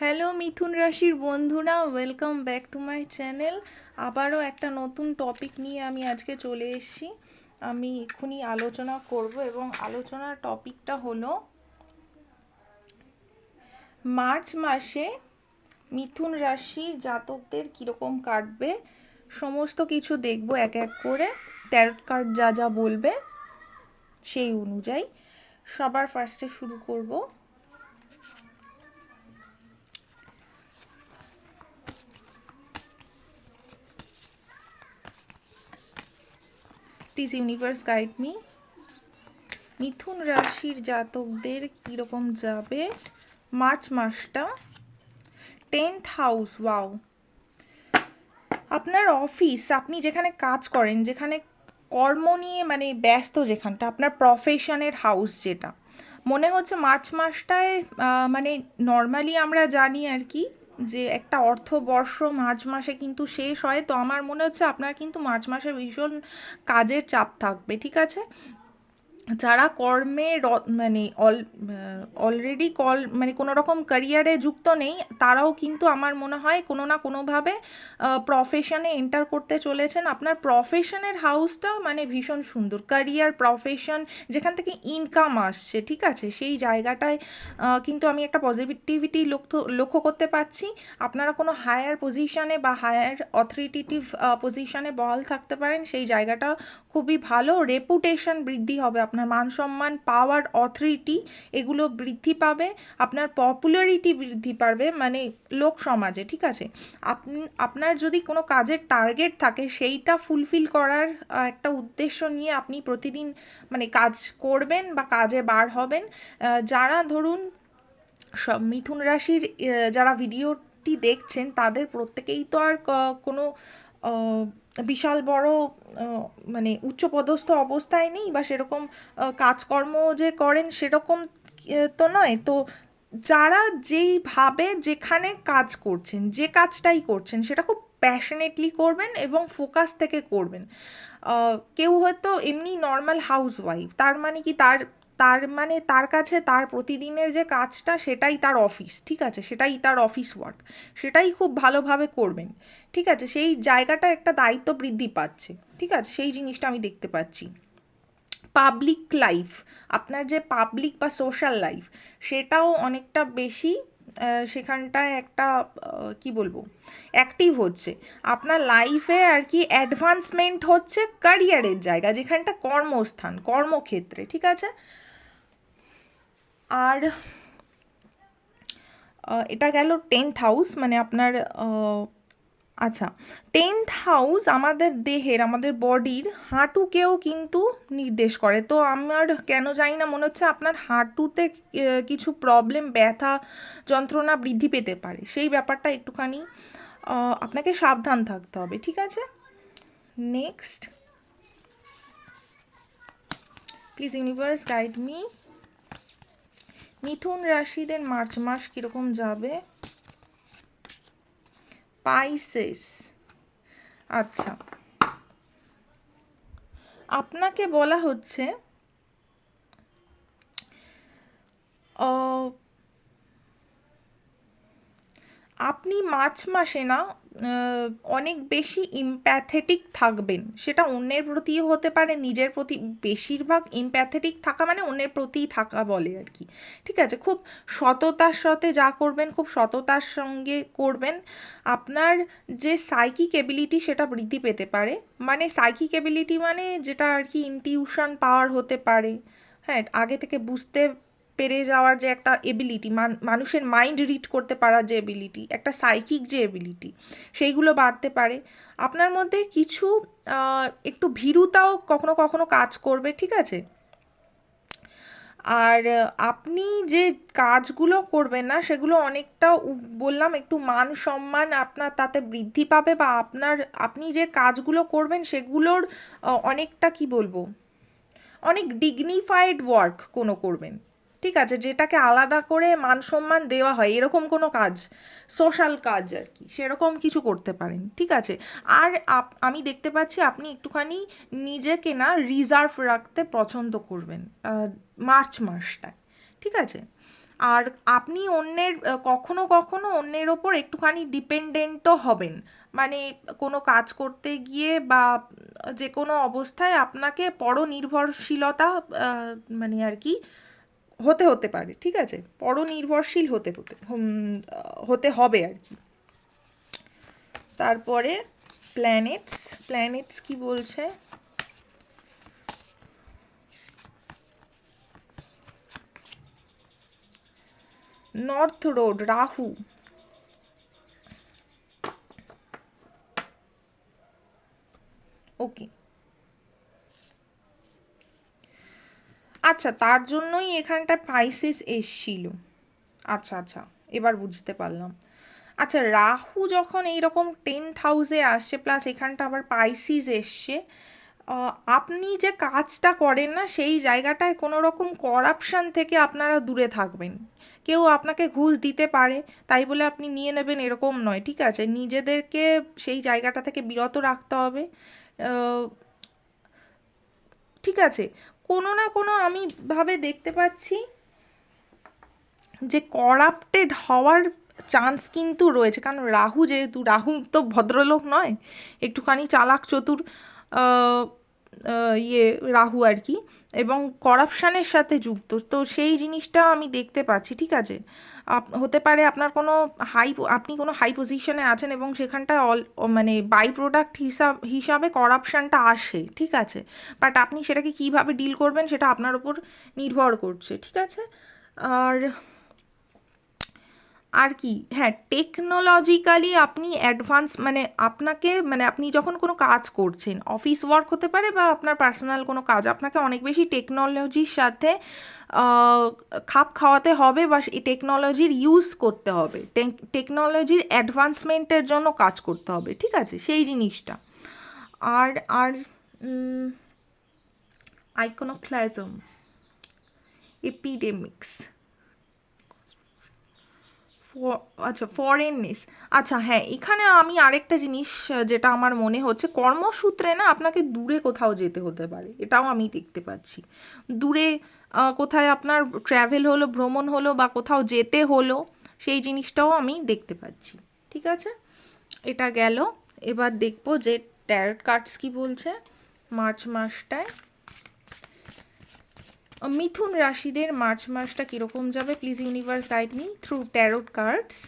Hello মিথুন রাশির বন্ধুরা welcome back to my channel আবারও একটা নতুন টপিক নিয়ে আমি আজকে চলে এসেছি। আমি এক্ষুনি আলোচনা করব এবং আলোচনার টপিকটা হলো, মার্চ মাসে মিথুন রাশির জাতকদের কীরকম কাটবে, সমস্ত কিছু দেখব এক এক করে। ট্যারট কার্ড যা যা বলবে, সেই অনুযায়ী সবার ফার্স্টে শুরু করব। প্লিজ ইউনিভার্স গাইড মি মিথুন রাশির জাতকদের কীরকম যাবে? মার্চ মাসটা। টেন্থ হাউস ওয়াও আপনার অফিস আপনি যেখানে কাজ করেন, যেখানে কর্ম নিয়ে মানে ব্যস্ত যেখানটা, আপনার প্রফেশনের হাউস যেটা। মনে হচ্ছে মার্চ মাসটায় মানে নর্মালি আমরা জানি আর কি যে একটা অর্থবর্ষ মার্চ মাসে কিন্তু শেষ হয়, তো আমার মনে হচ্ছে আপনার কিন্তু মার্চ মাসে ভীষণ কাজের চাপ থাকবে, ঠিক আছে? যারা কর্মে মানে অল অলরেডি কল মানে কোনো রকম ক্যারিয়ারে যুক্ত নেই, তারাও কিন্তু আমার মনে হয় কোনো না কোনোভাবে প্রফেশনে এন্টার করতে চলেছেন। আপনার প্রফেশনের হাউসটা মানে ভীষণ সুন্দর। ক্যারিয়ার প্রফেশন যেখান থেকে ইনকাম আসছে, ঠিক আছে? সেই জায়গাটায় কিন্তু আমি একটা পজিটিভিটি লক্ষ্য লক্ষ্য করতে পারছি। আপনারা কোনো হায়ার পজিশনে বা হায়ার অথরিটেটিভ পজিশনে বহাল থাকতে পারেন, সেই জায়গাটা খুবই ভালো। রেপুটেশন বৃদ্ধি হবে। আপনার মান সম্মান পাওয়ার অথরিটি এগুলো বৃদ্ধি পাবে। আপনার পপুলারিটি বৃদ্ধি পাবে। মানে লোক সমাজে, ঠিক আছে? আপনি আপনার যদি কোনো কাজের টার্গেট থাকে, সেইটা ফুলফিল করার একটা উদ্দেশ্য নিয়ে আপনি প্রতিদিন মানে কাজ করবেন বা কাজে বার হবেন। যারা ধরুন, সব মিথুন রাশির যারা ভিডিওটি দেখছেন, তাদের প্রত্যেকেই তো আর কোনো বিশাল বড় মানে উচ্চপদস্থ অবস্থায় নেই বা সেরকম কাজকর্ম যে করেন সেরকম তো নয়। তো যারা যেইভাবে যেখানে কাজ করছেন, যে কাজটাই করছেন, সেটা খুব প্যাশনেটলি করবেন এবং ফোকাস থেকে করবেন। কেউ হয়তো এমনি নর্মাল হাউস ওয়াইফ তার মানে কি তার তার মানে তার কাছে তার প্রতিদিনের যে কাজটা সেটাই তার অফিস ঠিক আছে? সেটাই তার অফিস ওয়ার্ক সেটাই খুব ভালোভাবে করবেন, ঠিক আছে? সেই জায়গাটা একটা দায়িত্ব বৃদ্ধি পাচ্ছে, ঠিক আছে? সেই জিনিসটা আমি দেখতে পাচ্ছি। পাবলিক লাইফ আপনার যে পাবলিক বা সোশ্যাল লাইফ সেটাও অনেকটা বেশি সেখানটায় একটা কি বলব? অ্যাক্টিভ হচ্ছে। আপনার লাইফে আর কি অ্যাডভান্সমেন্ট হচ্ছে ক্যারিয়ারের জায়গা যেখানটা কর্মস্থান, কর্মক্ষেত্রে, ঠিক আছে? আর এটা গেল টেন্থ হাউস মানে আপনার আচ্ছা টেন্থ হাউস আমাদের দেহের, আমাদের বডির হাঁটুকেও কিন্তু নির্দেশ করে। তো আমার কেন জানি না, মনে হচ্ছে আপনার হাঁটুতে কিছু প্রবলেম ব্যথা, যন্ত্রণা বৃদ্ধি পেতে পারে। সেই ব্যাপারটা একটুখানি আপনাকে সাবধান থাকতে হবে, ঠিক আছে? Next please universe guide me মিথুন রাশিদের মার্চ মাস কীরকম যাবে? পাইসেস। আচ্ছা। আপনাকে বলা হচ্ছে আপনি মার্চ মাসে না অনেক বেশি ইম্প্যাথেটিক থাকবেন। সেটা অন্যের প্রতিও হতে পারে, নিজের প্রতি বেশিরভাগ ইম্প্যাথেটিক থাকা মানে অন্যের প্রতিই থাকা বলে আর কি। ঠিক আছে? খুব সততার সাথে যা করবেন, খুব সততার সঙ্গে করবেন। আপনার যে সাইকিক এবিলিটি সেটা বৃদ্ধি পেতে পারে। মানে সাইকিক এবিলিটি মানে যেটা আর কি ইনটিউশন পাওয়ার হতে পারে। হ্যাঁ আগে থেকে বুঝতে পেরে যাওয়ার যে একটা এবিলিটি মানুষের মাইন্ড রিড করতে পারার যে এবিলিটি একটা সাইকিক যে এবিলিটি সেইগুলো বাড়তে পারে। আপনার মধ্যে কিছু একটু ভীরুতাও কখনো কখনো কাজ করবে, ঠিক আছে? আর আপনি যে কাজগুলো করবেন না, সেগুলো অনেকটা বললাম একটু মান সম্মান আপনার তাতে বৃদ্ধি পাবে বা আপনার, আপনি যে কাজগুলো করবেন, সেগুলোর অনেকটা কি বলব? অনেক ডিগনিফাইড ওয়ার্ক কোনো করবেন। ঠিক আছে, যেটাকে আলাদা করে মান সম্মান দেওয়া হয়, এরকম কোনো কাজ সোশ্যাল কাজ আর কি, সেরকম কিছু করতে পারেন, ঠিক আছে? আর আমি দেখতে পাচ্ছি আপনি একটুখানি নিজেকে না রিজার্ভ রাখতে পছন্দ করবেন মার্চ মাসটায়, ঠিক আছে? আর আপনি অন্যের কখনো কখনো অন্যের ওপর একটুখানি ডিপেন্ডেন্টও হবেন মানে কোনো কাজ করতে গিয়ে বা যে কোনো অবস্থায় আপনাকে পরনির্ভরশীলতা মানে আর কি হতে হতে পারে, ঠিক আছে? পরনির্ভরশীল হতে হতে হবে আর কি। তারপরে প্ল্যানেটস প্ল্যানেটস কি বলছে? নর্থ রোড রাহু ওকে আচ্ছা তার জন্যই এখানটা পাইসিস এসছিল। আচ্ছা আচ্ছা এবার বুঝতে পারলাম। আচ্ছা রাহু যখন এইরকম টেন্থ হাউসে আসছে প্লাস এখানটা আবার পাইসিস এসছে আপনি যে কাজটা করেন না, সেই জায়গাটায় কোনো রকম করাপশান থেকে আপনারা দূরে থাকবেন। কেউ আপনাকে ঘুষ দিতে পারে, তাই বলে আপনি নিয়ে নেবেন এরকম নয়, ঠিক আছে? নিজেদেরকে সেই জায়গাটা থেকে বিরত রাখতে হবে। ঠিক আছে? কোনো না কোনো আমি ভাবে দেখতে পাচ্ছি যে করাপ্টেড হওয়ার চান্স কিন্তু রয়েছে। কারণ রাহু যেহেতু, রাহু তো ভদ্রলোক নয়, একটুখানি চালাক চতুর ইয়ে রাহু আর কি। এবং করাপশানের সাথে যুক্ত। তো সেই জিনিসটা আমি দেখতে পাচ্ছি, ঠিক আছে? হতে পারে আপনার কোনো হাই আপনি কোনো হাই পজিশনে আছেন এবং সেখানটায় অল মানে বাই প্রোডাক্ট হিসাব, হিসাবে করাপশানটা আসে, ঠিক আছে? বাট আপনি সেটাকে কীভাবে ডিল করবেন সেটা আপনার উপর নির্ভর করছে, ঠিক আছে? আর আর কি? হ্যাঁ টেকনোলজিক্যালি আপনি অ্যাডভান্স মানে আপনাকে মানে আপনি যখন কোনো কাজ করছেন অফিস ওয়ার্ক হতে পারে বা আপনার পার্সোনাল কোনো কাজ, আপনাকে অনেক বেশি টেকনোলজির সাথে খাপ খাওয়াতে হবে বা এই টেকনোলজির ইউজ করতে হবে। টেকনোলজির অ্যাডভান্সমেন্টের জন্য কাজ করতে হবে, ঠিক আছে? সেই জিনিসটা। আর আর আইকোনোক্লাজম এপিডেমিক্স আচ্ছা ফরেননেস আচ্ছা হ্যাঁ এখানে আমি আরেকটা জিনিস যেটা আমার মনে হচ্ছে, কর্মসূত্রে না আপনাকে দূরে কোথাও যেতে হতে পারে, এটাও আমি দেখতে পাচ্ছি। দূরে কোথায় আপনার ট্র্যাভেল হলো, ভ্রমণ হলো বা কোথাও যেতে হলো, সেই জিনিসটাও আমি দেখতে পাচ্ছি, ঠিক আছে? এটা গেল, এবার দেখব যে ট্যারট কার্ডস কি বলছে, মার্চ মাসটায়। মিথুন রাশিদের মার্চ মাসটা কীরকম যাবে? Please universe guide me through tarot cards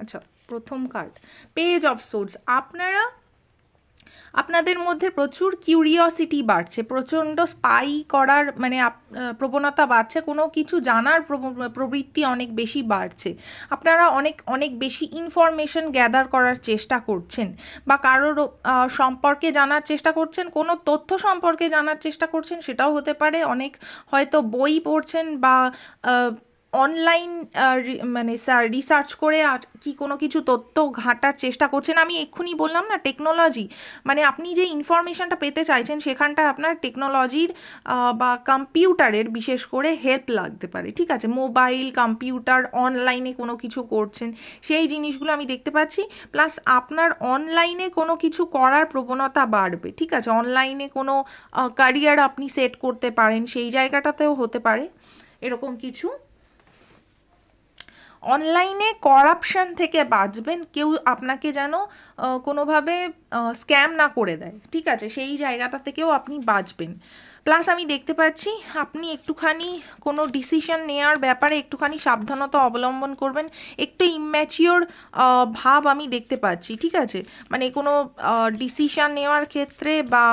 আচ্ছা প্রথম কার্ড পেজ অফ সোর্স আপনারা আপনাদের মধ্যে প্রচুর কিউরিওসিটি বাড়ছে, প্রচণ্ড স্পাই করার মানে প্রবণতা বাড়ছে, কোনো কিছু জানার প্রব- প্রবৃত্তি অনেক বেশি বাড়ছে। আপনারা অনেক অনেক বেশি ইনফরমেশন গ্যাদার করার চেষ্টা করছেন বা কারোর সম্পর্কে জানার চেষ্টা করছেন, কোনো তথ্য সম্পর্কে জানার চেষ্টা করছেন, সেটাও হতে পারে। অনেক হয়তো বই পড়ছেন বা অনলাইন মানে রিসার্চ করে আর কি কোনো কিছু তথ্য ঘাঁটার চেষ্টা করছেন, আমি এক্ষুনি বললাম না টেকনোলজি মানে আপনি যে ইনফরমেশনটা পেতে চাইছেন, সেখানটায় আপনার টেকনোলজির বা কম্পিউটারের বিশেষ করে হেল্প লাগতে পারে, ঠিক আছে? মোবাইল কম্পিউটার অনলাইনে কোনো কিছু করছেন, সেই জিনিসগুলো আমি দেখতে পাচ্ছি প্লাস আপনার অনলাইনে কোনো কিছু করার প্রবণতা বাড়বে, ঠিক আছে? অনলাইনে কোনো ক্যারিয়ার আপনি সেট করতে পারেন, সেই জায়গাটাতেও হতে পারে, এরকম কিছু। অনলাইনে করাপশন থেকে বাঁচবেন, কেউ আপনাকে যেন কোনোভাবে স্ক্যাম না করে দেয়। ঠিক আছে? সেই জায়গাটা থেকেও আপনি বাঁচবেন। প্লাস আমি দেখতে পাচ্ছি, আপনি একটুখানি কোনো ডিসিশন নেওয়ার ব্যাপারে একটুখানি সাবধানতা অবলম্বন করবেন। একটু ইম্যাচিওর ভাব আমি দেখতে পাচ্ছি। ঠিক আছে? মানে কোনো ডিসিশন নেওয়ার ক্ষেত্রে বা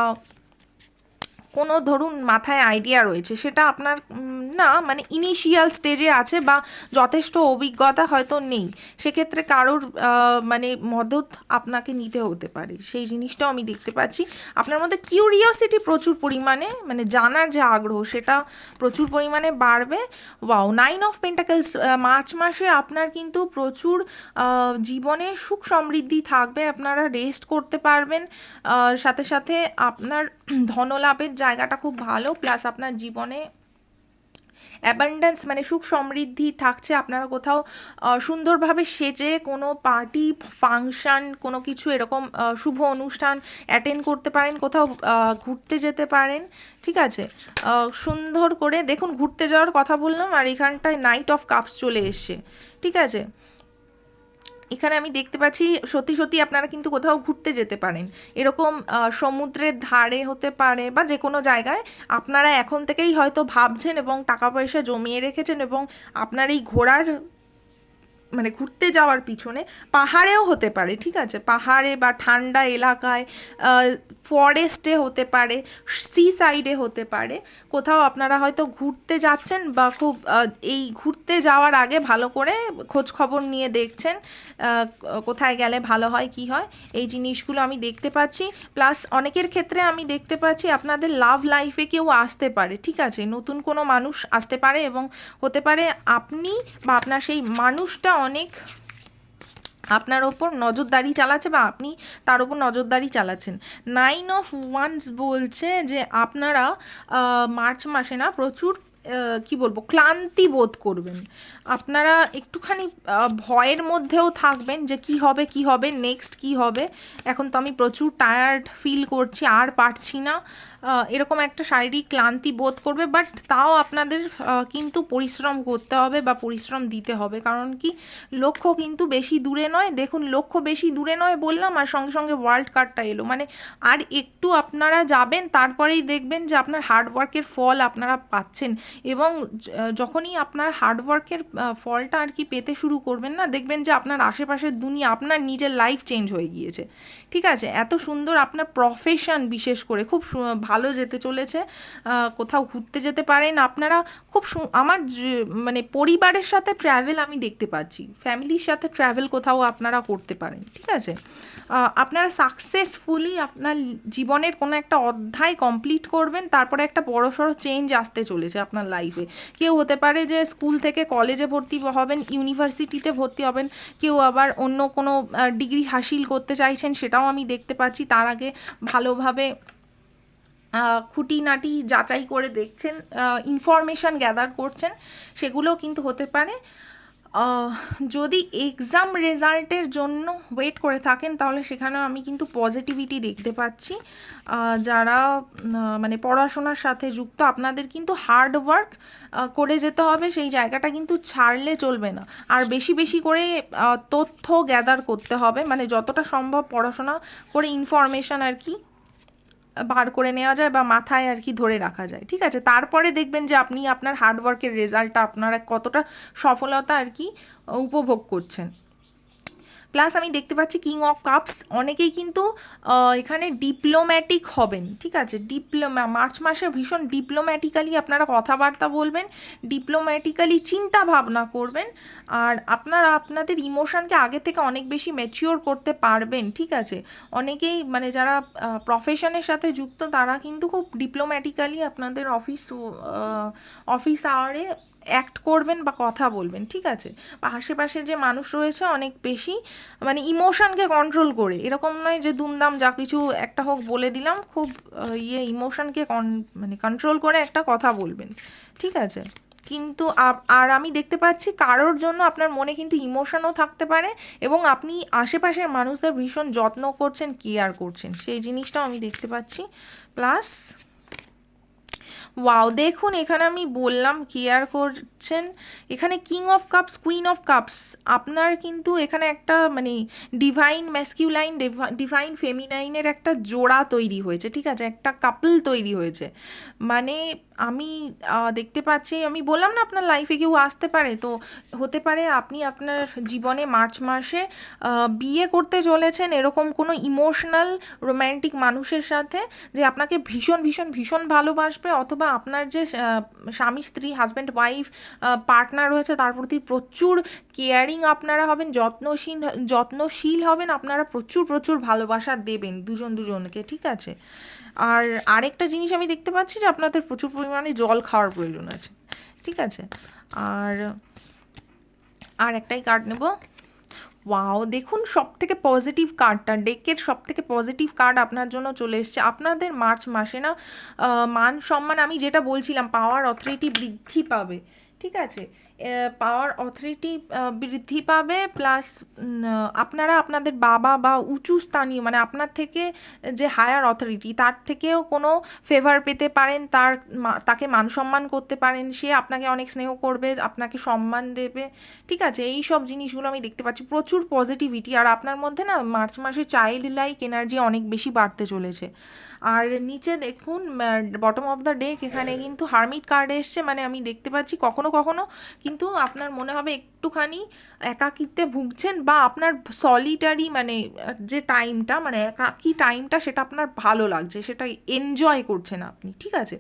কোনো ধরুন মাথায় আইডিয়া রয়েছে, সেটা আপনার না মানে ইনিশিয়াল স্টেজে আছে বা যথেষ্ট অভিজ্ঞতা হয়তো নেই, সেক্ষেত্রে কারোর মানে মদত আপনাকে নিতে হতে পারে। সেই জিনিসটাও আমি দেখতে পাচ্ছি। আপনার মধ্যে কিউরিওসিটি প্রচুর পরিমাণে মানে জানার যে আগ্রহ, সেটা প্রচুর পরিমাণে বাড়বে। Wow nine of pentacles March মাসে আপনার কিন্তু প্রচুর জীবনে সুখ সমৃদ্ধি থাকবে, আপনারা রেস্ট করতে পারবেন। সাথে সাথে আপনার ধনলাভের জায়গাটা খুব ভালো প্লাস আপনার জীবনে অ্যাবান্ডেন্স মানে সুখ সমৃদ্ধি থাকছে, আপনারা কোথাও সুন্দরভাবে সেজে কোনো পার্টি ফাংশন কোনো কিছু এরকম শুভ অনুষ্ঠান অ্যাটেন্ড করতে পারেন, কোথাও ঘুরতে যেতে পারেন, ঠিক আছে? সুন্দর করে, দেখুন, ঘুরতে যাওয়ার কথা বললাম, আর এখানটায় নাইট অফ কাপস চলে এসছে, ঠিক আছে? এখানে আমি দেখতে পাচ্ছি, সত্যি সত্যি আপনারা কিন্তু কোথাও ঘুরতে যেতে পারেন। এরকম সমুদ্রের ধারে হতে পারে বা যে কোনো জায়গায় আপনারা এখন থেকেই হয়তো ভাবছেন এবং টাকা পয়সা জমিয়ে রেখেছেন এবং আপনার এই ঘোরার মানে ঘুরতে যাওয়ার পিছনে পাহাড়েও হতে পারে, ঠিক আছে? পাহাড়ে বা ঠান্ডা এলাকায় ফরেস্টে হতে পারে সি সাইডে হতে পারে। কোথাও আপনারা হয়তো ঘুরতে যাচ্ছেন বা খুব এই ঘুরতে যাওয়ার আগে ভালো করে খোঁজ খবর নিয়ে দেখছেন কোথায় গেলে ভালো হয়, কি হয়, এই জিনিসগুলো আমি দেখতে পাচ্ছি। প্লাস অনেকের ক্ষেত্রে আমি দেখতে পাচ্ছি আপনাদের লাভ লাইফে কেউ আসতে পারে, ঠিক আছে? নতুন কোনো মানুষ আসতে পারে এবং হতে পারে আপনি বা আপনার সেই মানুষটা অনেক আপনার ওপর নজরদারি চালাচ্ছে বা আপনি তার ওপর নজরদারি চালাচ্ছেন। নাইন অফ ওয়ান্স বলছে যে আপনারা মার্চ মাসে না প্রচুর কি বলব, ক্লান্তি বোধ করবেন। আপনারা একটুখানি ভয়ের মধ্যেও থাকবেন যে কি হবে কি হবে নেক্সট কি হবে। এখন তো আমি প্রচুর টায়ার্ড ফিল করছি, আর পারছি না। এরকম একটা শারীরিক ক্লান্তি বোধ করবে বাট তাও আপনাদের কিন্তু পরিশ্রম করতে হবে বা পরিশ্রম দিতে হবে। কারণ কি, লক্ষ্য কিন্তু বেশি দূরে নয়। দেখুন, লক্ষ্য বেশি দূরে নয় বললাম, আর সঙ্গে সঙ্গে ওয়ার্ল্ড কার্ডটা এলো। মানে আর একটু আপনারা যাবেন, তারপরেই দেখবেন যে আপনার হার্ডওয়ার্কের ফল আপনারা পাচ্ছেন। এবং যখনই আপনার হার্ডওয়ার্কের ফলটা আর কি পেতে শুরু করবেন না, দেখবেন যে আপনার আশেপাশের দুনিয়া, আপনার নিজের লাইফ চেঞ্জ হয়ে গিয়েছে। ঠিক আছে? এত সুন্দর আপনার প্রফেশন বিশেষ করে, খুব ভালো যেতে চলেছে কোথাও ঘুরতে যেতে পারেন। আপনারা খুব আমার মানে পরিবারের সাথে ট্র্যাভেল আমি দেখতে পাচ্ছি। ফ্যামিলির সাথে ট্র্যাভেল কোথাও আপনারা করতে পারেন, ঠিক আছে? আপনারা সাকসেসফুলি আপনার জীবনের কোনো একটা অধ্যায় কমপ্লিট করবেন, তারপরে একটা বড়সড় চেঞ্জ আসতে চলেছে আপনার লাইফে কেউ হতে পারে যে স্কুল থেকে কলেজে ভর্তি হবেন ইউনিভার্সিটিতে ভর্তি হবেন, কেউ আবার অন্য কোনো ডিগ্রি হাসিল করতে চাইছেন, সেটাও আমি দেখতে পাচ্ছি। তার আগে ভালোভাবে খুঁটিনাটি যাচাই করে দেখছেন ইনফরমেশান গ্যাদার করছেন, সেগুলোও কিন্তু হতে পারে। যদি এক্সাম রেজাল্টের জন্য ওয়েট করে থাকেন, তাহলে সেখানেও আমি কিন্তু পজিটিভিটি দেখতে পাচ্ছি। যারা মানে পড়াশোনার সাথে যুক্ত, আপনাদের কিন্তু হার্ড ওয়ার্ক করে যেতে হবে, সেই জায়গাটা কিন্তু ছাড়লে চলবে না। আর বেশি বেশি করে তথ্য গ্যাদার করতে হবে মানে যতটা সম্ভব পড়াশোনা করে ইনফরমেশান আর কি বার করে নেওয়া যায় বা মাথায় আর কি ধরে রাখা যায়। ঠিক আছে? তারপরে দেখবেন যে আপনি আপনার হার্ডওয়ার্কের রেজাল্টটা আপনারা কতটা সফলতা আর কি উপভোগ করছেন। প্লাস আমি দেখতে পাচ্ছি কিং অফ কাপস অনেকেই কিন্তু এখানে ডিপ্লোম্যাটিক হবেন, ঠিক আছে? ডিপ্লোমা মার্চ মাসে ভীষণ ডিপ্লোম্যাটিক্যালি আপনারা কথাবার্তা বলবেন ডিপ্লোম্যাটিক্যালি চিন্তা ভাবনা করবেন, আর আপনারা আপনাদের ইমোশনকে আগে থেকে অনেক বেশি ম্যাচিওর করতে পারবেন, ঠিক আছে? অনেকেই মানে যারা প্রফেশনের সাথে যুক্ত, তারা কিন্তু খুব ডিপ্লোম্যাটিক্যালি আপনাদের অফিস অফিস আওয়ারে অ্যাক্ট করবেন বা কথা বলবেন, ঠিক আছে? বা আশেপাশে যে মানুষ রয়েছে অনেক বেশি মানে ইমোশনকে কন্ট্রোল করে। এরকম নয় যে দুমদাম যা কিছু একটা হোক বলে দিলাম, খুব ইয়ে ইমোশনকে কন মানে কন্ট্রোল করে একটা কথা বলবেন, ঠিক আছে? কিন্তু আর আমি দেখতে পাচ্ছি কারোর জন্য আপনার মনে কিন্তু ইমোশনও থাকতে পারে এবং আপনি আশেপাশের মানুষদের ভীষণ যত্ন করছেন কেয়ার করছেন। সেই জিনিসটাও আমি দেখতে পাচ্ছি। প্লাস ওয়াও দেখুন, এখানে আমি বললাম কেয়ার করছেন? এখানে king of cups queen of cups আপনার কিন্তু এখানে একটা মানে ডিভাইন ম্যাসকিউলাইন ডিভাইন ফেমিনাইনের একটা জোড়া তৈরি হয়েছে, ঠিক আছে? একটা কাপল তৈরি হয়েছে। মানে আমি দেখতে পাচ্ছি, আমি বললাম না আপনার লাইফে কেউ আসতে পারে। তো হতে পারে আপনি আপনার জীবনে মার্চ মাসে বিয়ে করতে চলেছেন এরকম কোনো ইমোশনাল রোম্যান্টিক মানুষের সাথে যে আপনাকে ভীষণ ভীষণ ভীষণ ভালোবাসবে অথবা আপনার যে স্বামী, স্ত্রী হাজব্যান্ড ওয়াইফ পার্টনার রয়েছে তার প্রতি প্রচুর কেয়ারিং আপনারা হবেন, যত্নশীল যত্নশীল হবেন, আপনারা প্রচুর প্রচুর ভালোবাসা দেবেন দুজন দুজনকে, ঠিক আছে? আর আরেকটা জিনিস আমি দেখতে পাচ্ছি যে আপনাদের প্রচুর পরিমাণে জল খাওয়ার প্রয়োজন আছে। ঠিক আছে? আর আর একটাই কার্ড নেব। ওয়াও দেখুন সব থেকে পজিটিভ কার্ডটা ডেকের সব থেকে পজিটিভ কার্ড আপনার জন্য চলে এসছে। আপনাদের মার্চ মাসে না মান সম্মান আমি যেটা বলছিলাম পাওয়ার অথরিটি বৃদ্ধি পাবে। ঠিক আছে? পাওয়ার অথরিটি বৃদ্ধি পাবে, প্লাস আপনারা আপনাদের বাবা বা উঁচু স্থানীয় মানে আপনার থেকে যে হায়ার অথরিটি, তার থেকেও কোনো ফেভার পেতে পারেন, তার তাকে মান সম্মান করতে পারেন, সে আপনাকে অনেক স্নেহ করবে, আপনাকে সম্মান দেবে, ঠিক আছে? এই সব জিনিসগুলো আমি দেখতে পাচ্ছি। প্রচুর পজিটিভিটি আর আপনার মধ্যে না, মার্চ মাসে চাইল্ড লাইক এনার্জি অনেক বেশি বাড়তে চলেছে। আর নিচে দেখুন বটম অফ দ্য ডেক এখানে কিন্তু হারমিট কার্ড এসছে মানে আমি দেখতে পাচ্ছি কখনো কখনো কিন্তু আপনার মনে হবে একটুখানি একাকিত্বে ভুগছেন বা আপনার সলিটারি মানে যে টাইমটা মানে একাকি টাইমটা সেটা আপনার ভালো লাগছে, সেটা এনজয় করছেন আপনি, ঠিক আছে?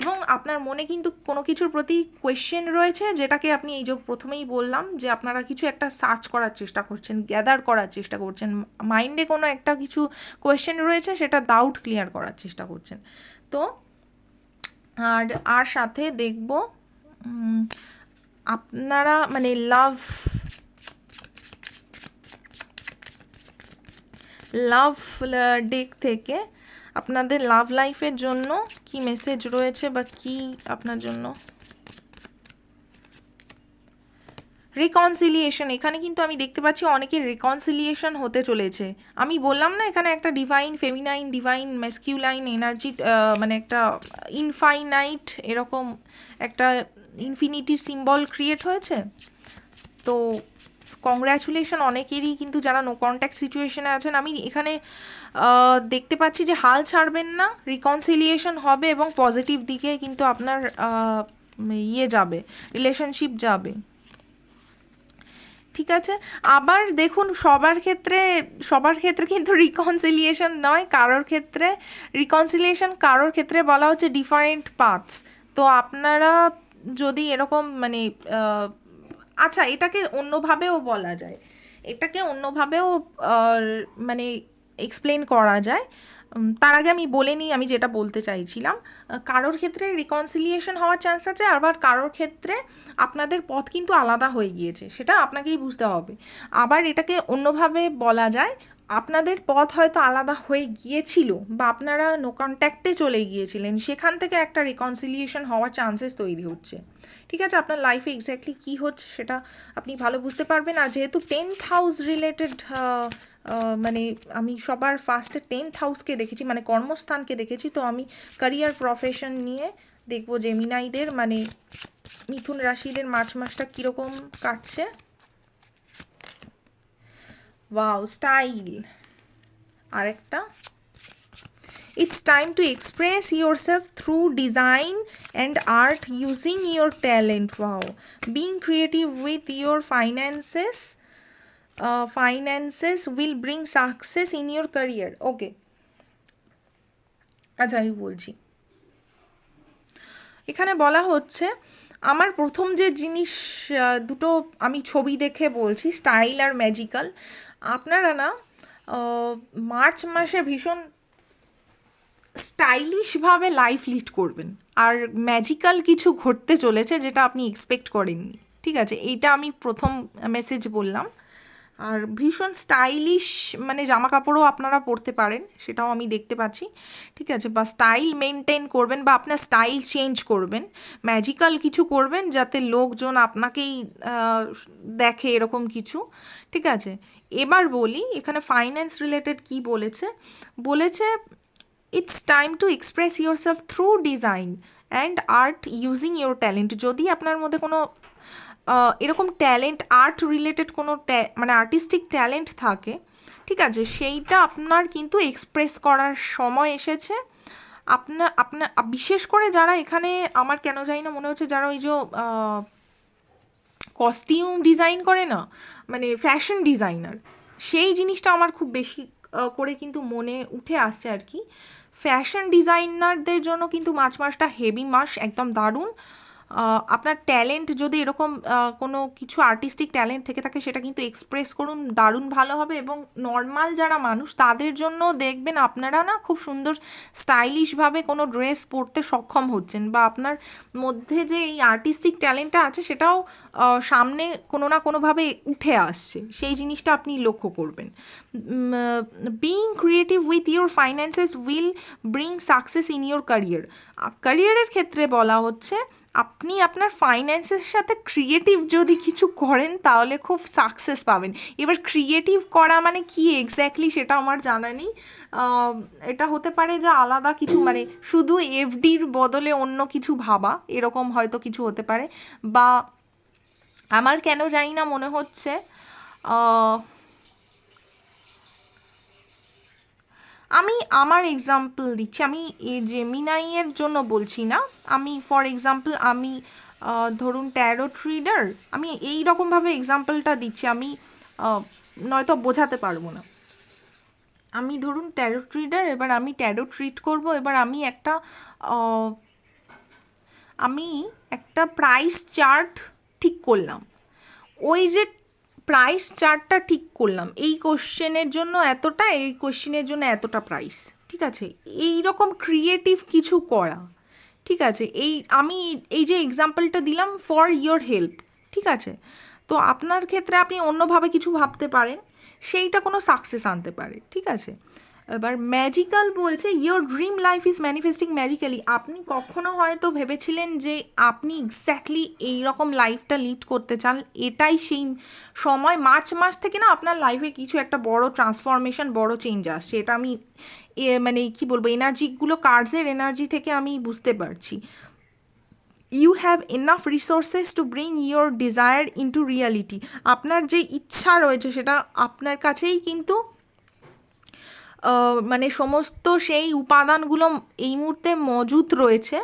এবং আপনার মনে কিন্তু কোনো কিছুর প্রতি কোয়েশ্চেন রয়েছে, যেটাকে আপনি এই যে প্রথমেই বললাম যে আপনারা কিছু একটা সার্চ করার চেষ্টা করছেন গ্যাদার করার চেষ্টা করছেন মাইন্ডে কোনো একটা কিছু কোয়েশ্চেন রয়েছে, সেটা ডাউট ক্লিয়ার করার চেষ্টা করছেন। তো, আর আর সাথে দেখব আপনারা মানে লাভ লাভ ডেক থেকে আপনাদের লাভ লাইফের জন্য কি মেসেজ রয়েছে বা কি আপনার জন্য? রিকনসিলিয়েশন এখানে কিন্তু আমি দেখতে পাচ্ছি অনেকের রিকনসিলিয়েশন হতে চলেছে। আমি বললাম না এখানে একটা divine feminine divine masculine energy মানে একটা ইনফাইনাইট এরকম একটা ইনফিনিটি সিম্বল ক্রিয়েট হয়েছে। তো কংগ্র্যাচুলেশন অনেকেরই কিন্তু যারা নো কন্ট্যাক্ট সিচুয়েশনে আছেন, আমি এখানে দেখতে পাচ্ছি যে হাল ছাড়বেন না রিকনসিলিয়েশন হবে এবং পজিটিভ দিকে কিন্তু আপনার ইয়ে যাবে রিলেশনশিপ যাবে। ঠিক আছে? আবার দেখুন, সবার ক্ষেত্রে সবার ক্ষেত্রে কিন্তু রিকনসিলিয়েশন নয়, কারোর ক্ষেত্রে। রিকনসিলিয়েশন কারোর ক্ষেত্রে বলা হচ্ছে ডিফারেন্ট পার্টস তো আপনারা যদি এরকম মানে আচ্ছা এটাকে অন্যভাবেও বলা যায়। এটাকে অন্যভাবেও মানে এক্সপ্লেন করা যায়। তার আগে আমি বলে নিই, আমি যেটা বলতে চাইছিলাম কারোর ক্ষেত্রে রিকনসিলিয়েশন হওয়ার চান্স আছে, আবার কারোর ক্ষেত্রে আপনাদের পথ কিন্তু আলাদা হয়ে গিয়েছে, সেটা আপনাকেই বুঝতে হবে। আবার এটাকে অন্যভাবে বলা যায় আপনাদের পথ হয়তো আলাদা হয়ে গিয়েছিল বা আপনারা নো কন্ট্যাক্টে চলে গিয়েছিলেন। সেখান থেকে একটা রিকনসিলিয়েশন হওয়ার চান্সেস তৈরি হচ্ছে। ঠিক আছে? আপনার লাইফে এক্স্যাক্টলি কী হচ্ছে সেটা আপনি ভালো বুঝতে পারবেন। আর যেহেতু টেন্থ হাউস রিলেটেড মানে আমি সবার ফার্স্টে টেন্থ হাউসকে দেখেছি মানে কর্মস্থানকে দেখেছি, তো আমি ক্যারিয়ার প্রফেশন নিয়ে দেখব জেমিনাইদের মানে মিথুন রাশিদের মার্চ মাসটা কীরকম কাটছে। ওয়াও স্টাইল আরেকটা It's time to express yourself through design and art using your talent. Wow. Being creative with your finances. Uh, finances will bring success in your career. Okay. আচ্ছা আমি বলছি এখানে বলা হচ্ছে আমার প্রথম যে জিনিস দুটো আমি ছবি দেখে বলছি স্টাইল আর ম্যাজিক্যাল আপনারা না মার্চ মাসে ভীষণ স্টাইলিশভাবে লাইফ লিড করবেন। আর ম্যাজিক্যাল কিছু ঘটতে চলেছে যেটা আপনি এক্সপেক্ট করেননি। ঠিক আছে, এইটা আমি প্রথম মেসেজ বললাম। আর ভীষণ স্টাইলিশ মানে জামা কাপড়ও আপনারা পরতে পারেন, সেটাও আমি দেখতে পাচ্ছি। ঠিক আছে, বা স্টাইল মেনটেন করবেন বা আপনার স্টাইল চেঞ্জ করবেন। ম্যাজিক্যাল কিছু করবেন যাতে লোকজন আপনাকেই দেখে এরকম কিছু। ঠিক আছে এবার বলি, এখানে ফাইন্যান্স রিলেটেড কি বলেছে? বলেছে it's time to express yourself through design and art using your talent যদি আপনার মধ্যে কোনো এরকম ট্যালেন্ট আর্ট রিলেটেড কোনো মানে আর্টিস্টিক ট্যালেন্ট থাকে, ঠিক আছে, সেইটা আপনার কিন্তু এক্সপ্রেস করার সময় এসেছে। আপনার আপনার বিশেষ করে যারা এখানে, আমার কেন জানি না মনে হচ্ছে যারা ওই যে কস্টিউম ডিজাইন করে না মানে ফ্যাশন ডিজাইনার সেই জিনিসটা আমার খুব বেশি করে কিন্তু মনে উঠে আসছে আর কি। ফ্যাশন ডিজাইনারদের জন্য কিন্তু মার্চ মাসটা হেভি মাস, একদম দারুণ। আপনার ট্যালেন্ট যদি এরকম কোনো কিছু আর্টিস্টিক ট্যালেন্ট থেকে থাকে, সেটা কিন্তু এক্সপ্রেস করুন, দারুণ ভালো হবে এবং নর্মাল যারা মানুষ, তাদের জন্য দেখবেন আপনারা না খুব সুন্দর স্টাইলিশভাবে কোনো ড্রেস পরতে সক্ষম হচ্ছেন বা আপনার মধ্যে যে এই আর্টিস্টিক ট্যালেন্টটা আছে, সেটাও সামনে কোনো না কোনোভাবে উঠে আসছে। সেই জিনিসটা আপনি লক্ষ্য করবেন। Being creative with your finances will bring success in your career ক্যারিয়ারের ক্ষেত্রে বলা হচ্ছে আপনি আপনার ফাইন্যান্সের সাথে ক্রিয়েটিভ যদি কিছু করেন, তাহলে খুব সাকসেস পাবেন। এবার ক্রিয়েটিভ করা মানে কি এক্স্যাক্টলি সেটা আমার জানা নেই। এটা হতে পারে যে আলাদা কিছু মানে শুধু এফডির বদলে অন্য কিছু ভাবা, এরকম হয়তো কিছু হতে পারে। বা আমার কেন জানি না মনে হচ্ছে আমি আমার এক্সাম্পল দিচ্ছি। আমি এই জেমিনাইয়ের জন্য বলছি না। আমি ফর এক্সাম্পল আমি ধরুন ট্যারোট রিডার আমি এই রকমভাবে এক্সাম্পলটা দিচ্ছি। আমি নয়তো বোঝাতে পারব না। আমি ধরুন ট্যারোট রিডার এবার আমি ট্যারোট রিড করব। এবার আমি একটা আমি একটা প্রাইস চার্ট ঠিক করলাম। ওই যে প্রাইস চার্টটা ঠিক করলাম। এই কোশ্চেনের জন্য এতটা, এই কোশ্চেনের জন্য এতটা প্রাইস ঠিক আছে? এই রকম ক্রিয়েটিভ কিছু করা। ঠিক আছে? এই, আমি এই যে এক্সাম্পলটা দিলাম ফর ইয়োর হেল্প ঠিক আছে? তো আপনার ক্ষেত্রে আপনি অন্যভাবে কিছু ভাবতে পারেন। সেইটা কোনো সাকসেস আনতে পারে। ঠিক আছে? এবার ম্যাজিক্যাল বলছে your dream life is manifesting magically আপনি কখনো হয়তো ভেবেছিলেন যে আপনি এক্স্যাক্টলি এই রকম লাইফটা লিড করতে চান। এটাই সেই সময়, মার্চ মাস থেকে না আপনার লাইফে কিছু একটা বড় ট্রান্সফরমেশন বড় চেঞ্জ আসছে। এটা আমি মানে কি বলব এনার্জিগুলো কার্ডসের এনার্জি থেকে আমি বুঝতে পারছি। You have enough resources to bring your desire into reality আপনার যে ইচ্ছা রয়েছে, সেটা আপনার কাছেই কিন্তু মানে সমস্ত সেই উপাদানগুলো এই মুহূর্তে মজুত রয়েছে,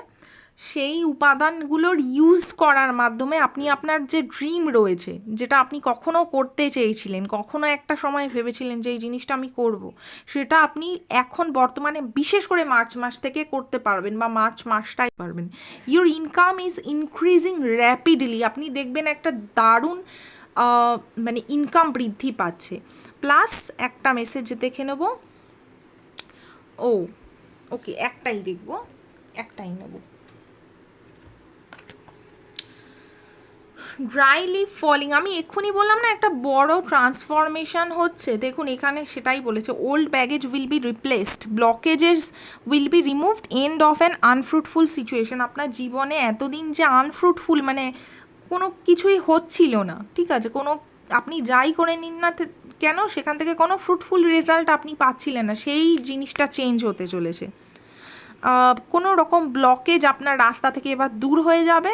সেই উপাদানগুলোর ইউজ করার মাধ্যমে আপনি আপনার যে ড্রিম রয়েছে, যেটা আপনি কখনো করতে চেয়েছিলেন, কখনো একটা সময় ভেবেছিলেন যে এই জিনিসটা আমি করব, সেটা আপনি এখন বর্তমানে বিশেষ করে মার্চ মাস থেকে করতে পারবেন বা মার্চ মাসটাই পারবেন। Your income is increasing rapidly আপনি দেখবেন একটা দারুণ মানে ইনকাম বৃদ্ধি পাচ্ছে। প্লাস একটা মেসেজ দেখে নেব ও, ওকে, একটাই দেখব, একটাই নেব। ড্রাই লিফ ফলিং আমি এক্ষুনি বললাম না, একটা বড় ট্রান্সফরমেশন হচ্ছে। দেখুন, এখানে সেটাই বলেছে old baggage will be replaced blockages will be removed end of an unfruitful situation আপনার জীবনে এতদিন যে আনফ্রুটফুল মানে কোনো কিছুই হচ্ছিল না, ঠিক আছে? কোনো, আপনি যাই করে নিন না কেন সেখান থেকে কোনো ফ্রুটফুল রেজাল্ট আপনি পাচ্ছিলেন না? সেই জিনিসটা চেঞ্জ হতে চলেছে। কোনো রকম ব্লকেজ আপনার রাস্তা থেকে এবার দূর হয়ে যাবে।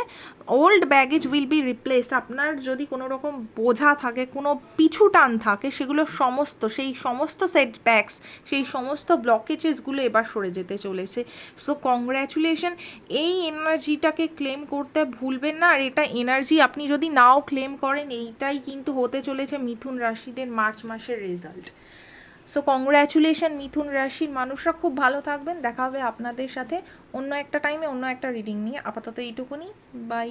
Old baggage will be replaced আপনার যদি কোনো রকম বোঝা থাকে, কোনো পিছু টান থাকে, সেগুলো সমস্ত, সেই সমস্ত সেট সেটব্যাকস সেই সমস্ত ব্লকেজেসগুলো এবার সরে যেতে চলেছে। সো কংগ্র্যাচুলেশন এই এনার্জিটাকে ক্লেম করতে ভুলবেন না। আর এটা এনার্জি আপনি যদি নাও ক্লেম করেন, এইটাই কিন্তু হতে চলেছে মিথুন রাশিদের মার্চ মাসের রেজাল্ট সো কংগ্র্যাচুলেশন মিথুন রাশির মানুষরা খুব ভালো থাকবেন। দেখা হবে আপনাদের সাথে অন্য একটা টাইমে অন্য একটা রিডিং নিয়ে। আপাতত এইটুকুনি। বাই